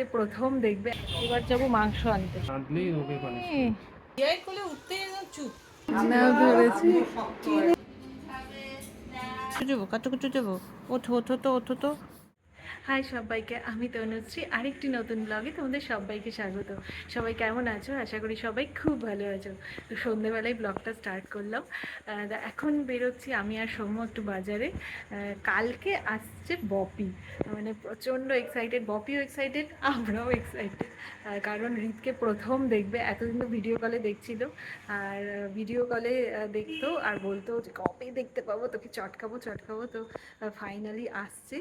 রিতকে প্রথম দেখবে এবার যাব মাংস আনতে চুপ ওকে পানিশ আমিও ধরেছি যাব কত কিছু যাব ওঠো ওঠো তো ওঠো তো হাই সবাইকে, আমি তনুশ্রী। আরেকটি নতুন ব্লগে তোমাদের সবাইকে স্বাগত। সবাই কেমন আছো? আশা করি সবাই খুব ভালো আছো। তো সন্ধেবেলায় ব্লগটা স্টার্ট করলাম। এখন বেরোচ্ছি আমি আর সৌম্য একটু বাজারে। কালকে আসছে বপি। মানে প্রচণ্ড এক্সাইটেড বপিও এক্সাইটেড আমরাও এক্সাইটেড কারণ রিতকে প্রথম দেখবে, এতদিন তো ভিডিও কলে দেখছিল। আর ভিডিও কলে দেখতো আর বলতো যে, কবে দেখতে পাবো? তোকে চটকাবো চটকাবো। তো ফাইনালি আসছে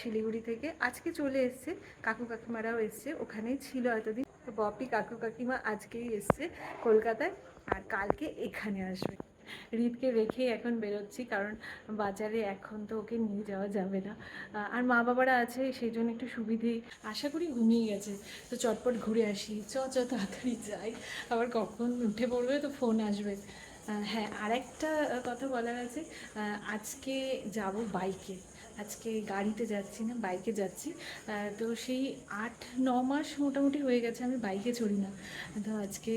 শিলিগুড়ি থেকে। আজকে চলে এসছে। কাকু কাকিমারাও এসছে। ওখানেই ছিল এতদিন। বপি কাকু কাকিমা আজকেই এসছে কলকাতায় আর কালকে এখানে আসবে। রিতকে রেখে এখন বেরোচ্ছি কারণ বাজারে এখন তো ওকে নিয়ে যাওয়া যাবে না। আর মা বাবারা আছে, সেই জন্য একটু সুবিধে। আশা করি ঘুমিয়ে গেছে। তো চটপট ঘুরে আসি। চ চ, তাড়াতাড়ি যাই। আবার কখন উঠে পড়বে তো ফোন আসবে। হ্যাঁ আর একটা কথা বলার আছে। আজকে যাব বাইকে। আজকে গাড়িতে যাচ্ছি না বাইকে যাচ্ছি। তো সেই আট, ন মাস মোটামুটি হয়ে গেছে আমি বাইকে চড়ি না। তো আজকে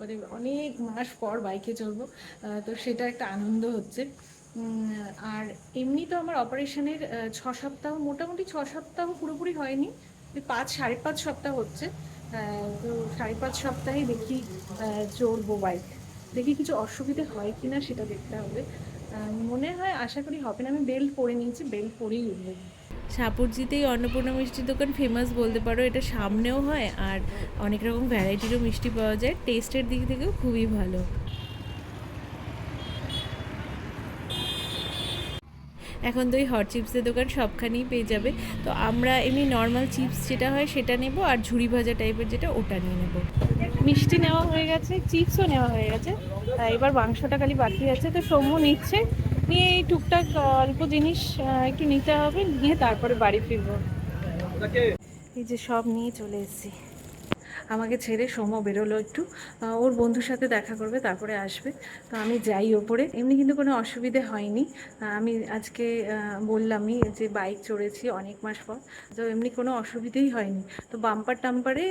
মানে অনেক মাস পর বাইকে চড়বো। তো সেটা একটা আনন্দ হচ্ছে। আর এমনি তো আমার অপারেশনের ছ সপ্তাহ, মোটামুটি ছ সপ্তাহ পুরোপুরি হয়নি। পাঁচ, সাড়ে পাঁচ সপ্তাহ হচ্ছে। তো সাড়ে পাঁচ সপ্তাহে দেখি চড়বো বাইক দেখি কিছু অসুবিধে হয় কি না সেটা দেখতে হবে। মনে হয় আশা করি হবে না, আমি বেল্ট পরে নিয়েছি, বেল্ট পরেই উঠবো। সাপুরজিতেই অন্নপূর্ণা মিষ্টির দোকান ফেমাস বলতে পারো, এটা সামনেও হয় আর অনেক রকম ভ্যারাইটিরও মিষ্টি পাওয়া যায় টেস্টের দিক থেকেও খুবই ভালো। এখন তো ওই হট চিপসের দোকান সবখানেই পেয়ে যাবে, তো আমরা এমনি নর্মাল চিপস যেটা হয় সেটা নেব আর ঝুড়ি ভাজা টাইপের যেটা ওটা নিয়ে নেব। মিষ্টি নেওয়া হয়ে গেছে চিপসও নেওয়া হয়ে গেছে। আহ, এবার মাংসটা খালি বাকি আছে তো সৌম্য নিচ্ছে। নিয়ে এই টুকটাক অল্প জিনিস একটু নিতে হবে নিয়ে তারপরে বাড়ি ফিরবো। এই যে সব নিয়ে চলে এসেছি। আমাকে ছেড়ে সৌম্য বেরোলো একটু। ওর বন্ধুর সাথে দেখা করবে, তারপরে আসবে। তো আমি যাই ওপরে। এমনি কিন্তু কোনো অসুবিধে হয়নি। আমি আজকে বললামই যে বাইক চড়েছি অনেক মাস পর। তো এমনি কোনো অসুবিধেই হয়নি। তো বাম্পার টাম্পারে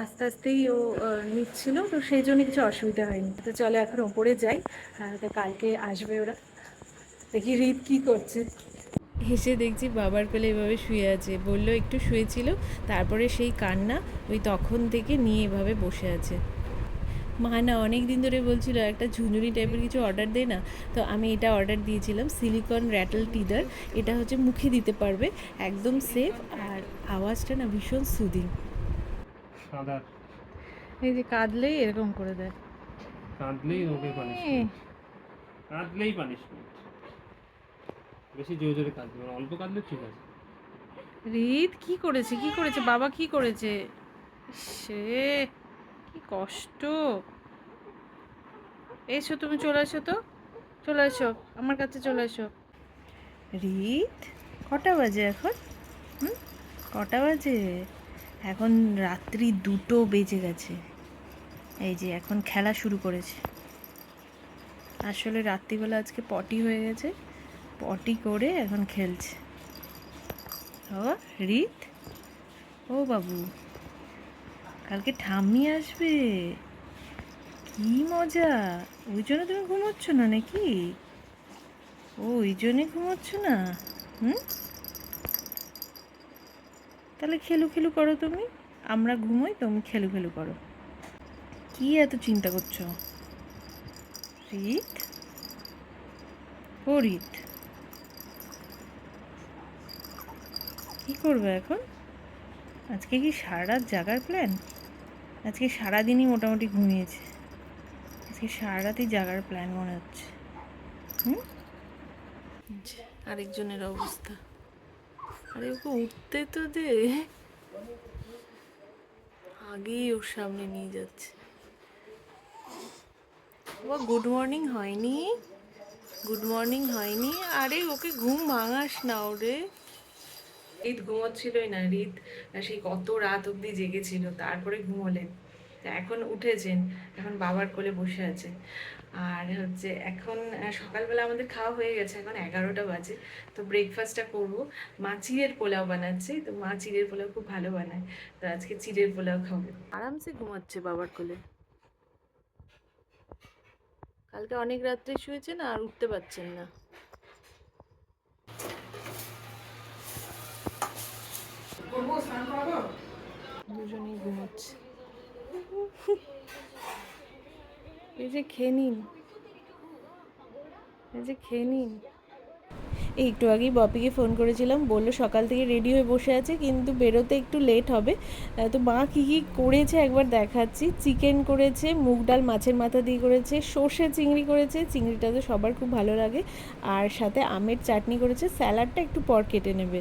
আস্তে আস্তেই ও নিচ্ছিল। তো সেই জন্য কিছু অসুবিধা হয়নি। তো চলো এখন ওপরে যাই। তো কালকে আসবে ওরা। দেখি রিত কি করছে। হেসে দেখছি বাবার কোলে এভাবে শুয়ে আছে। বলল একটু শুয়েছিল তারপরে সেই কান্না ওই তখন থেকে নিয়ে এভাবে বসে আছে। মা না অনেক দিন ধরে বলছিল একটা ঝুঁঝুনি টাইপের কিছু অর্ডার দে না। তো আমি এটা অর্ডার দিয়েছিলাম সিলিকন র্যাটল টিদার এটা হচ্ছে মুখে দিতে পারবে একদম সেফ আর আওয়াজটা না ভীষণ সুদিং সাদা। এই যে কাঁদলেই এরকম করে দেয়। কাঁদলেই ওকে পানিশ কাঁদলেই পানিশমেন্ট বেশি জোরে জোরে কাঁদবে মানে অল্প কাঁদলে ঠিক আছে। রিত, কি করেছে? কি করেছে? বাবা কি করেছে? সে, কি কষ্ট। এসো, তুমি চলে এসো তো। চলে এসো, আমার কাছে চলে এসো। রিত, কটা বাজে এখন? হুম? কটা বাজে? এখন রাত্রি দুটো বেজে গেছে। এই যে, এখন খেলা শুরু করেছে। আসলে রাত্রিবেলা আজকে পটি হয়ে গেছে। পটি করে এখন খেলছে। ও, রিত? ও বাবু, কালকে ঠাম্মি আসবে। কি মজা। ওই জন্য তুমি ঘুমোচ্ছ না নাকি? ও, ওই জন্যে ঘুমোচ্ছ না। হুম? তাহলে খেলু খেলু করো তুমি। আমরা ঘুমোই, তুমি খেলু খেলু করো। কি এত চিন্তা করছ? রিত? ও, রিত। করবে এখন? আজকে কি সারা রাত জাগার প্ল্যান আজকে সারাদিনই মোটামুটি ঘুমিয়েছে। আজকে সারা রাতই জাগার প্ল্যান মনে হচ্ছে। হুম? আরেকজনের অবস্থা। আরে ওকে উঠতে তো দে। আগেই ওর সামনে নিয়ে যাচ্ছে। ও গুড মর্নিং হয়নি। গুড মর্নিং হয়নি। আরে ওকে ঘুম ভাঙাস না ওরে রিত ঘুমোচ্ছিলই না, রিত সেই কত রাত অবধি জেগেছিল, তারপরে ঘুমোলেন। এখন উঠেছেন, এখন বাবার কোলে বসে আছে আর হচ্ছে এখন সকালবেলা আমাদের খাওয়া হয়ে গেছে, এখন এগারোটা বাজে। তো ব্রেকফাস্টটা করব। মা চিড়ের পোলাও বানাচ্ছে, তো মা চিড়ের পোলাও খুব ভালো বানায়। তো আজকে চিড়ের পোলাও খাব। আরামসে ঘুমাচ্ছে বাবার কোলে। কালকে অনেক রাত্রে শুয়েছেন আর উঠতে পারছেন না। দুজনেই এই যে খেয়ে নিন। এই যে খেয়ে নিন। একটু আগেই বপিকে ফোন করেছিলাম, বলল সকাল থেকে রেডি হয়ে বসে আছে, কিন্তু বেরোতে একটু লেট হবে। তো মা কী কী করেছে একবার দেখাচ্ছি। চিকেন করেছে, মুগ ডাল মাছের মাথা দিয়ে করেছে, সর্ষে চিংড়ি করেছে, চিংড়িটা তো সবার খুব ভালো লাগে। আর সাথে আমের চাটনি করেছে, স্যালাডটা একটু পর কেটে নেবে।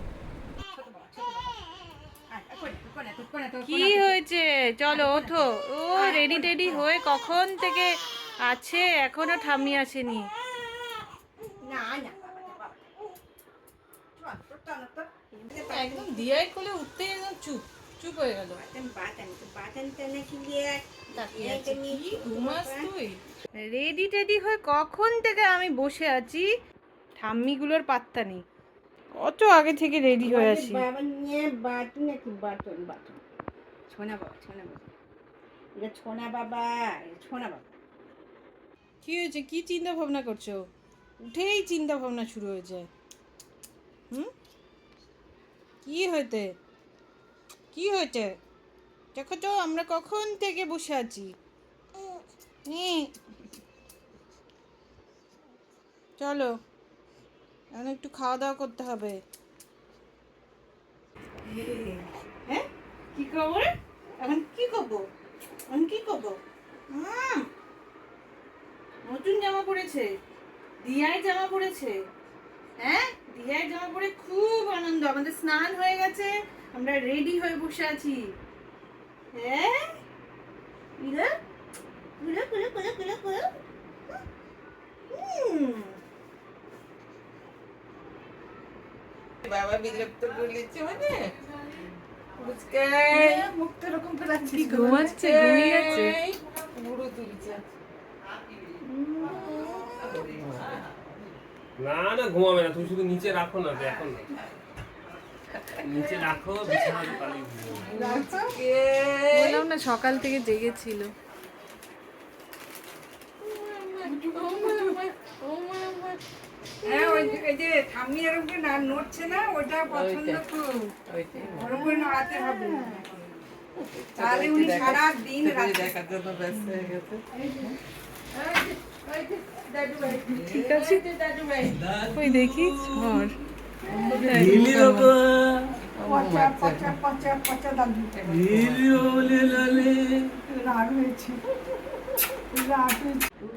কি হয়েছে? চলো ওঠো। ও রেডি টেডি হয়ে কখন থেকে আছে? এখনও ঠাম্মি আসেনি। একদম দিয়াই কোলে উঠতে একদম চুপ চুপ হয়ে গেল। রেডি টেডি হয়ে কখন থেকে আমি বসে আছি? ঠাম্মিগুলোর পাত্তা নেই। কত আগে থেকে রেডি হয়ে আছি? বাবা নিয়ে বাটি নাকি বাটন বাটন? ছোনা বাবা ছোনা বাবা। এটা ছোনা বাবা ছোনা বাবা। কি হয়েছে? কি চিন্তা ভাবনা করছ? উঠেই চিন্তা ভাবনা শুরু হয়ে যায় হুম? কি হয়েছে? কি হয়েছে? দেখো তো আমরা কখন থেকে বসে আছি। চলো এখন একটু খাওয়া দাওয়া করতে হবে। হ্যাঁ? কি খবর? এখন কি করব? এখন কি করব? নতুন জামা পরেছে দিয়াই জামা পরেছে হ্যাঁ? দিয়াই জামা পরে খুব আনন্দ। আমাদের স্নান হয়ে গেছে। আমরা রেডি হয়ে বসে আছি। হ্যাঁ? বাবা বিরক্ত করলিছে মানে বুঝকে মুখটা এরকম করে কি ঘুমাচ্ছে ঘুমিয়ে গেছে বুড়ো তুলছে না না ঘুমাবে না। তুমি শুধু নিচে রাখো না এখন না। নিচে রাখো বললাম না সকাল থেকে জেগেছিল। ওই যে- ওই এরকম করে না নড়ছে না ওটা পছন্দ খুব। ওরকম করে নড়াতে হবে। তাহলে উনি সারা দিন রাত দেখার জন্য ব্যস্ত হয়ে গেছে। ঠিক আছে। ওই দেখি ঝড়। পচা পচা পচা পচা দাদু রাগ হয়েছে। রাগ হয়েছে।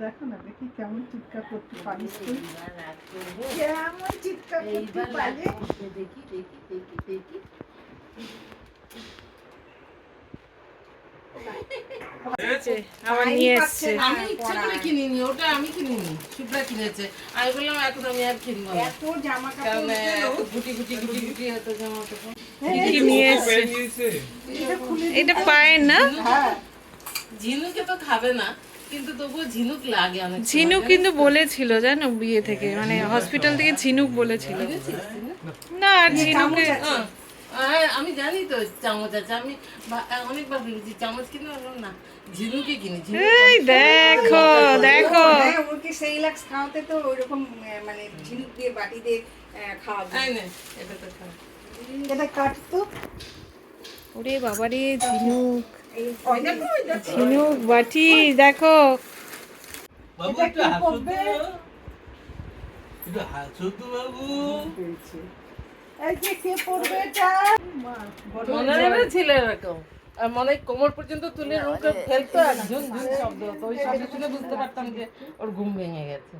দেখো না দেখি কেমন চিৎকার করতে পারিস তুই কেমন চিৎকার করতে পারিস দেখি দেখি দেখি দেখি। আবার নিয়ে এসছে। আমি ইচ্ছা করে কিনিনি ওটা আমি কিনিনি সুপ্রা কিনেছে। আমি বললাম এখন আমি আর কিনবো না। এত জামা কাপড় গুটি গুটি গুটি গুটি হতো জামা কাপড় নিয়ে এসছে। এটা পায়ের না? হ্যাঁ। ঝিনুকে তো খাবে না কিন্তু তবুও ঝিনুক লাগে অনেক ঝিনুক কিন্তু বলেছিল জানো বিয়ে থেকে। মানে হসপিটাল থেকে ঝিনুক বলেছিল। না আর ঝিনুকে হ্যাঁ, হ্যাঁ, আমি জানি তো চামচ আছে। আমি অনেকবার ভেবেছি চামচ কিনে বললাম না ঝিনুকে কিনি এই দেখো দেখো। হ্যাঁ, ওকে সেই লাক্স খাওয়াতে তো ওইরকম মানে ঝিনুক দিয়ে বাটি দিয়ে না এটা তো খারাপ এটা কাটতো ওরে বাবারে ঝিনুক। দেখো, ঝিনুক বাটি দেখো। করবে? এই যে কে পড়বে এটা মা, বড় মনে ছিল এরকম। আর কোমর পর্যন্ত তুলে রুমকে ফেলতো আর ঝুন ঝুন শব্দ হতো ওই শব্দ শুনে বুঝতে পারতাম যে ওর ঘুম ভেঙে গেছে।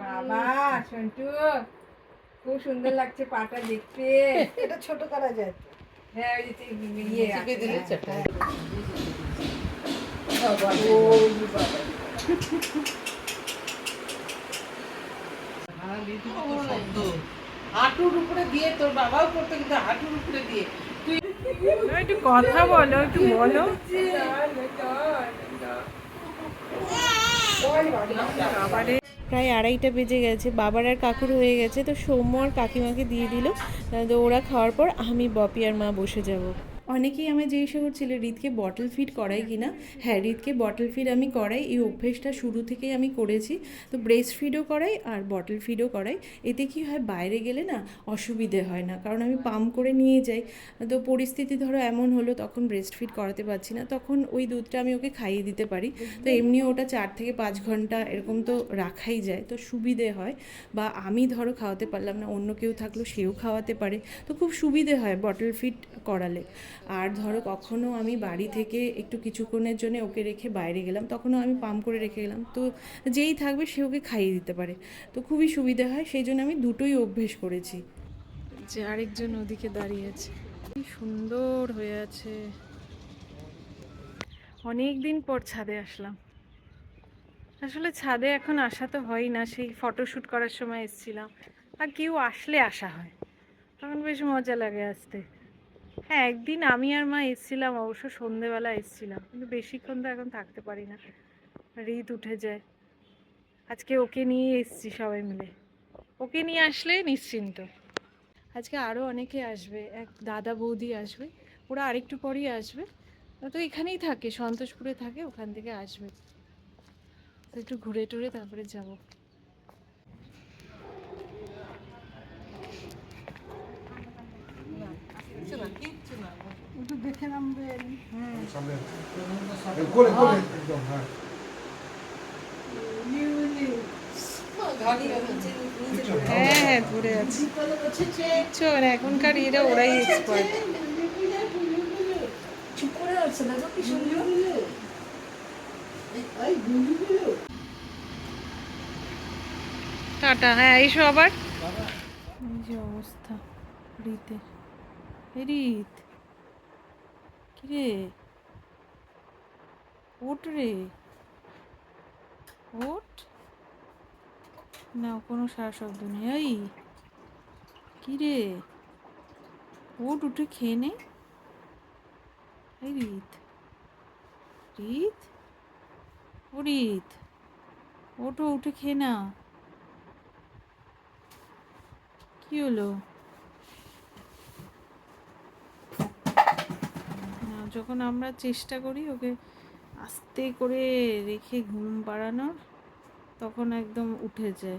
বাবা সন্টু খুব সুন্দর লাগছে পাটা দেখতে। এটা ছোট করা যায় হ্যাঁ ওই যে ইয়ে চিপে দিলে চেপে হাঁটুর উপরে দিয়ে, তোর বাবাও করতো কিন্তু হাঁটুর উপরে দিয়ে। একটু কথা বলো, একটু বলো। প্রায় আড়াইটা বেজে গেছে, বাবার আর কাকুর হয়ে গেছে, তো সৌম্য আর কাকিমাকে দিয়ে দিল। ওরা খাওয়ার পর আমি বপি আর মা বসে যাব। অনেকেই আমায় জিজ্ঞাসা করছিল হৃদকে বটল ফিড করাই কি না হ্যাঁ রিতকে বটল ফিড আমি করাই, এই অভ্যেসটা শুরু থেকেই আমি করেছি। তো ব্রেস্ট ফিডও করাই আর বটল ফিডও করাই। এতে কি হয়, বাইরে গেলে না অসুবিধে হয় না, কারণ আমি পাম্প করে নিয়ে যাই। তো পরিস্থিতি ধরো এমন হলো, তখন ব্রেস্ট ফিড করাতে পারছি না, তখন ওই দুধটা আমি ওকে খাইয়ে দিতে পারি। তো এমনি ওটা চার থেকে পাঁচ ঘণ্টা এরকম তো রাখাই যায়, তো সুবিধে হয়। বা আমি ধরো খাওয়াতে পারলাম না, অন্য কেউ থাকল, সেও খাওয়াতে পারে। তো খুব সুবিধে হয় বটল ফিট করালে। আর ধরো কখনো আমি বাড়ি থেকে একটু কিছুক্ষণের জন্য ওকে রেখে বাইরে গেলাম, তখনও আমি পাম্প করে রেখে গেলাম। তো যেই থাকবে সে ওকে খাইয়ে দিতে পারে। তো খুবই সুবিধে হয়, সেই জন্য আমি দুটোই অভ্যেস করেছি। যে আরেকজন ওদিকে দাঁড়িয়ে আছে। কি সুন্দর হয়ে আছে। অনেক দিন পর ছাদে আসলাম। আসলে ছাদে এখন আসা তো হয় না, সেই ফটোশ্যুট করার সময় এসেছিলাম। আর কেউ আসলে আসা হয়। তখন বেশ মজা লাগে আসতে। হ্যাঁ একদিন আমি আর মা এসেছিলাম, অবশ্য সন্ধেবেলা এসেছিলাম, কিন্তু বেশিক্ষণ তো এখন থাকতে পারি না। রিত উঠে যায়। আজকে ওকে নিয়ে এসেছি সবাই মিলে। ওকে নিয়ে আসলে নিশ্চিন্ত। আজকে আরও অনেকে আসবে, এক দাদা বৌদি আসবে, ওরা আরেকটু পরেই আসবে। তো এখানেই থাকে, সন্তোষপুরে থাকে, ওখান থেকে আসবে। তো একটু ঘুরে টুরে তারপরে যাব কিচ্ছু না কিচ্ছু না কোলে কোলে একদম হ্যাঁ। হ্যাঁ হ্যাঁ ঘুরে আছি। কিচ্ছু না এখনকার এরা ওরাই এক্সপার্ট টাটা হ্যাঁ এসো আবার। এই যে অবস্থা রীতে রীত। কিরে? ওট রে। ওট না, কোনো সারা শব্দ নেই এই কিরে? ওট উঠে খেয়ে নে। এই রীত। রীত? ও, রীত। ওটো উঠে খেয়ে না কি হলো না যখন আমরা চেষ্টা করি ওকে আস্তে করে রেখে ঘুম পাড়ানোর, তখন একদম উঠে যায়।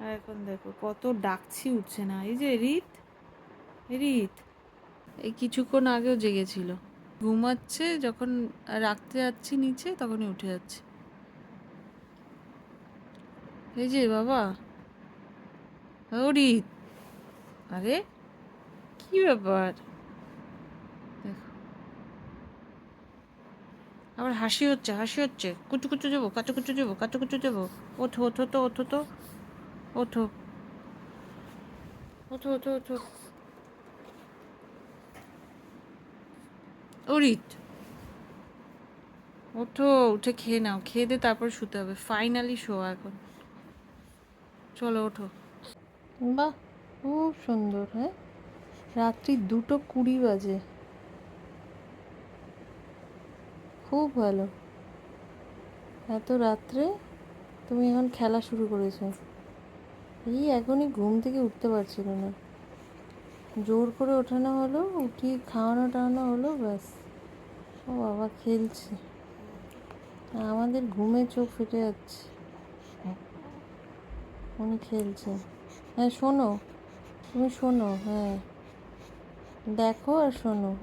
আর এখন দেখো কত ডাকছি উঠছে না। এই যে রিত রিত। এই কিছুক্ষণ আগেও জেগেছিল। ঘুমাচ্ছে, যখন রাখতে যাচ্ছি নিচে, তখনই উঠে যাচ্ছে। এই যে বাবা। ও রিত। আরে, কি ব্যাপার? আবার হাসি হচ্ছে হাসি হচ্ছে। কুচু কুচু যাব কাচু কুচু যাব কাচু কুচু যাব ওঠো ওঠো তো ওঠো তো। ওঠো। ওঠো ওঠো ওঠো। অরিত। ওঠো, উঠে খেয়ে নাও। খেয়ে দিয়ে তারপর শুতে হবে। ফাইনালি শো এখন। চলো, ওঠো। বাহ, খুব সুন্দর হ্যাঁ? রাত্রি দুটো কুড়ি বাজে। খুব ভালো। এত রাত্রে তুমি এখন খেলা শুরু করেছ। এই এখনই ঘুম থেকে উঠতে পারছিল না। জোর করে ওঠানো হলো, উঠিয়ে খাওয়ানো টাওয়ানো হলো, ব্যাস। ও বাবা, খেলছে। আমাদের ঘুমে চোখ ফেটে যাচ্ছে। উনি খেলছে। হ্যাঁ শোনো। তুমি শোনো হ্যাঁ। দেখো আর শোনো।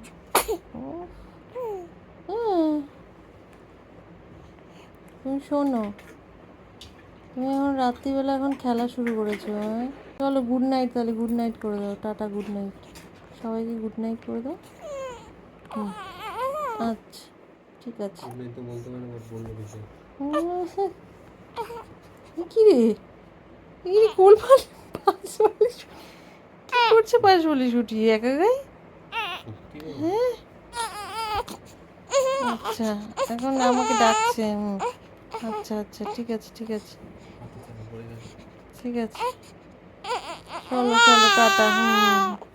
হ্যাঁ। তুমি শোনো। তুমি এখন রাত্রিবেলা এখন খেলা শুরু করেছ হ্যাঁ? চলো গুড নাইট তাহলে গুড নাইট করে দাও টাটা গুড নাইট সবাইকে গুড নাইট করে দাও। আচ্ছা ঠিক আছে। কি রে? কি কোল পাশ কি করছে পাশ বলে ছুটিয়ে একা গায়ে? হ্যাঁ? আচ্ছা এখন আমাকে ডাকছে হুম। আচ্ছা আচ্ছা ঠিক আছে ঠিক আছে। ঠিক আছে। চলো চলো টাটা। হুম।